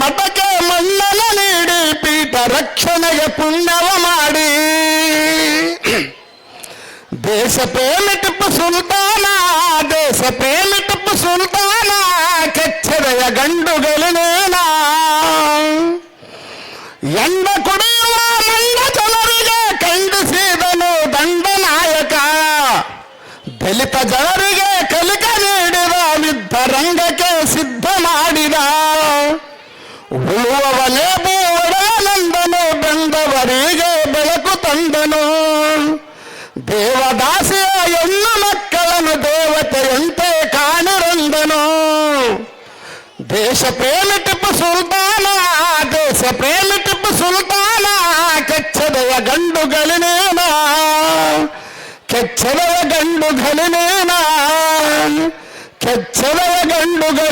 ಮಠಕ್ಕೆ ಮಣ್ಣನ ನೀಡಿ, ಪೀಠ ರಕ್ಷಣೆಗೆ ಪುಣ್ಯವ ಮಾಡಿ. ದೇಶ ಪ್ರೇಮಿ ಟಿಪ್ಪು ಸುಲ್ತಾನ, ದೇಶ ಪ್ರೇಮಿ ಟಿಪ್ಪು ಸುಲ್ತಾನ, ಕೆಚ್ಚದೆಯ ಗಂಡುಗಳಿನೇನ ಎಂದ ಕುಡಿಯುವ ಮಂಡ ಜನರಿಗೆ ಖಂಡಿಸಿದನು ದಂಡನಾಯಕ ದಲಿತ ಜನರಿಗೆ ಕಲಿಕ ನೀಡಿದ ಯುದ್ಧ ರಂಗಕ್ಕೆ ಸಿದ್ಧ ಮಾಡಿದ. ಉಳುವವನೇ ಬೂವಡನಂದನು ಬಂದವರಿಗೆ ಬೆಳಕು ತಂದನು ದೇವದಾಸಿಯ ಹೆಣ್ಣು ಮಕ್ಕಳನ್ನು ದೇವತೆಯಂತೆ ಕಾಣಿರಂದನು ದೇಶ ಪ್ರೇಮಿ ಟಿಪ್ಪು ಸುಲ್ತಾನ ದೇಶ ಪ್ರೇಮಿ ಟಿಪ್ಪು ಸುಲ್ತಾನ ಕೆಚ್ಚದೆಯ ಗಂಡುಗಳಿನೇನ ಕೆಚ್ಚದೆಯ ಗಂಡುಗಳಿನೇನ ಕೆಚ್ಚದೆಯ ಗಂಡುಗಳಿನೇನ